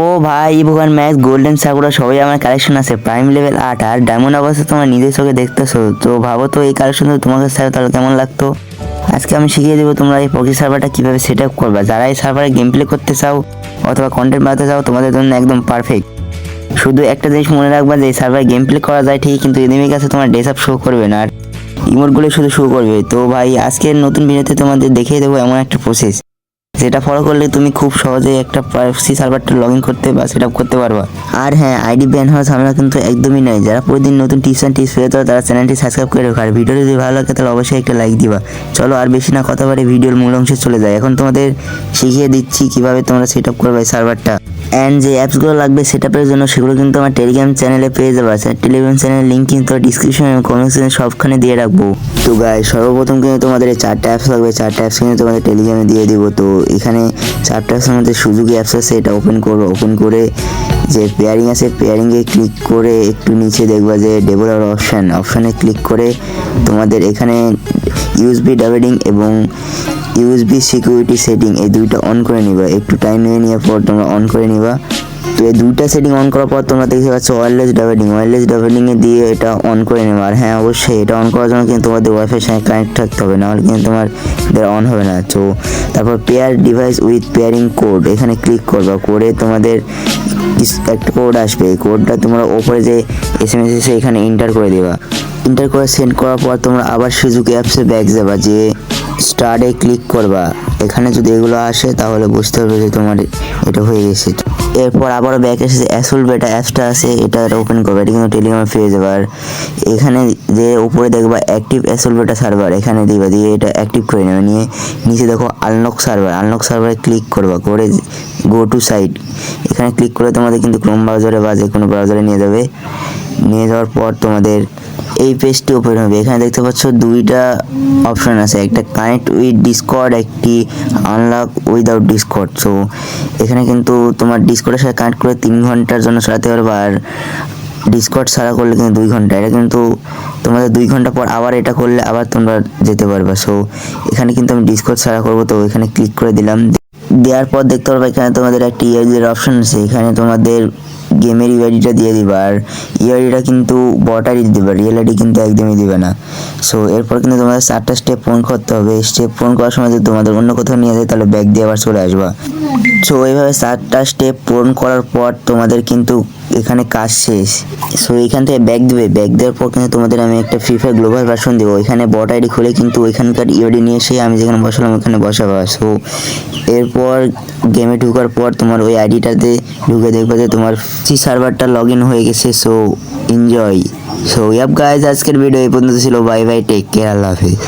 ও ভাই ইভোগান max golden সাগুরা সবই আমার কালেকশন আছে। প্রাইম লেভেল আট আর ডায়মন্ড অবস্থা তোমার নিজের চোখে দেখতেছো। তো ভাবো তো, এই কালেকশন তো তোমার কাছে তাহলে কেমন লাগতো? আজকে আমি শিখিয়ে দেবো তোমরা এই পকি সার্ভারটা কীভাবে সেট আপ করবা। যারা এই সার্ভারে গেম প্লে করতে চাও অথবা কন্টেন্ট বানাতে চাও, তোমাদের জন্য একদম পারফেক্ট শুধু একটা জিনিস মনে রাখবা যে, এই সার্ভারে গেম প্লে করা যায় ঠিক কিন্তু এনিমির কাছে তোমার ড্রেস আপ শো করবে না। আর ইমোটগুলো শুধু শো করবে। তো ভাই, আজকের নতুন ভিডিওতে তোমাদের দেখিয়ে দেবো এমন একটা প্রসেস যেটা ফলো করলে তুমি খুব সহজেই একটা প্রাইভেসি সার্ভারটা লগ ইন করতে বা সেট আপ করতে পারবা। আর হ্যাঁ আইডি ব্যান হওয়ার ঝামেলা কিন্তু একদমই নয়। যারা প্রতিদিন নতুন টিপস অ্যান্ড টিপস পেয়ে তারা চ্যানেলটি সাবস্ক্রাইব করে রাখো। আর ভিডিও যদি ভালো লাগে, তাহলে অবশ্যই একটা লাইক দিবা। চলো আর বেশি না কথা বলে ভিডিওর মূল অংশে চলে যায় এখন তোমাদের শিখিয়ে দিচ্ছি কীভাবে তোমরা সেট আপ করবে সার্ভারটা অ্যান্ড যে অ্যাপসগুলো লাগবে সেট আপের জন্য সেগুলো কিন্তু আমার টেলিগ্রাম চ্যানেলে পেয়ে যাবে। আর টেলিগ্রাম চ্যানেলের লিঙ্ক কিন্তু ডিসক্রিপশন এবং সবখানে দিয়ে রাখব। তো গাই সর্বপ্রথম কিন্তু তোমাদের চারটা অ্যাপস লাগবে। চারটা অ্যাপস কিন্তু তোমাদের টেলিগ্রামে দিয়ে দিব। তো এখানে চারটা অ্যাপসের মধ্যে সুযোগী অ্যাপস আছে, এটা ওপেন করব ওপেন করে যে পেয়ারিং আছে পেয়ারিংয়ে ক্লিক করে একটু নিচে দেখবা যে ডেভেলপার অপশান অপশানে ক্লিক করে তোমাদের এখানে ইউএসবি ডাবেডিং এবং ইউএসবি সিকিউরিটি সেটিং এই দুইটা অন করে নিবা। একটু টাইম নিয়ে নেওয়ার পর তোমরা অন করে নিবা। তো এই দুইটা সেটিং অন করার পর তোমরা দেখতে পাচ্ছ ওয়্যারলেস ডাবেডিং ওয়্যারলেস ডাবেডিং এ দিয়ে এটা অন করে নেবা। আর হ্যাঁ অবশ্যই এটা অন করার জন্য কিন্তু তোমাদের ওয়াইফাই সঙ্গে কানেক্ট থাকতে হবে। নাহলে কিন্তু তোমার এটা অন হবে না। তো তারপর pair device with pairing code এখানে ক্লিক করবা। করে তোমাদের একটা কোড আসবে। এই কোডটা তোমরা ওপরে যে এস এম এস এসে এখানে এন্টার করে দেবা। এন্টার করে সেন্ড করার পর তোমরা আবার সুযোগ অ্যাপসে ব্যাক যাবা যে স্টার্টে ক্লিক করবা। এখানে যদি এগুলো আসে, তাহলে বুঝতে পারবে যে তোমার এটা হয়ে গেছে। এরপর আবারও ব্যাক এসে অ্যাসুল বেটা অ্যাপসটা আছে, এটা ওপেন করবে, এটা কিন্তু টেলিগ্রামে পেয়ে যাবে। আর এখানে যে উপরে দেখবা অ্যাক্টিভ অ্যাসুল বেটা সার্ভার এখানে দিবা, দিয়ে এটা অ্যাক্টিভ করে নেবে। নিয়ে নিচে দেখো আনলক সার্ভার আনলক সার্ভারে ক্লিক করবা, করে গো টু সাইট এখানে ক্লিক করে তোমাদের কিন্তু ক্রোম ব্রাউজারে বা যে কোনো ব্রাউজারে নিয়ে যাবে। নিয়ে যাওয়ার পর তোমাদের এই পেজটি ওপেন হবে। এখানে দেখতে পাচ্ছ দুইটা অপশন আছে। একটা কানেক্ট উইথ ডিসকর্ড একটি আনলক উইদাউট ডিসকর্ড সো এখানে কিন্তু তোমার ডিসকর্ডের সাথে কানেক্ট করে তিন ঘণ্টার জন্য চালাতে পারবে আর ডিসকর্ড ছাড়া করলে কিন্তু দুই ঘণ্টা। এটা কিন্তু তোমাদের দুই ঘণ্টা পর আবার এটা করলে আবার তোমরা যেতে পারবে। সো এখানে কিন্তু আমি ডিসকর্ড ছাড়া করব। তো এখানে ক্লিক করে দিলাম। দেওয়ার পর দেখতে পারবে এখানে তোমাদের একটা ইউআইডির অপশন আছে। এখানে তোমাদের গেমের ইউআইডিটা দিয়ে দিবা, আর ইউআইডিটা কিন্তু বটারই দিবে রিয়েল আইডি কিন্তু একদমই দিবে না। সো এরপর কিন্তু তোমাদের চারটা স্টেপ পূরণ করতে হবে। স্টেপ পূরণ করার সময় যদি তোমাদের অন্য কোথাও নিয়ে যায় তাহলে ব্যাগ দিয়ে আবার চলে আসবা। সো এইভাবে চারটা স্টেপ পূরণ করার পর তোমাদের কিন্তু এখানে কাজ শেষ। সো এখান থেকে ব্যাগ দিবে। ব্যাগ দেওয়ার পর কিন্তু তোমাদের আমি একটা ফ্রি ফায়ার গ্লোবাল ভার্সন দেবো। এখানে বট আইডি খুলে কিন্তু ওইখানকার ইউডি নিয়ে এসে আমি যেখানে বসালাম, ওখানে বসাবো। সো এরপর গেমে ঢোকার পর তোমার ওই আইডিটাতে ঢুকে দেখবে যে তোমার সি সার্ভারটা লগ ইন হয়ে গেছে সো এনজয় সো ইয়াব গাইজ আজকের ভিডিও এই পর্যন্ত ছিল। বাই বাই টেক কেয়ার আল্লাহ হাফিজ।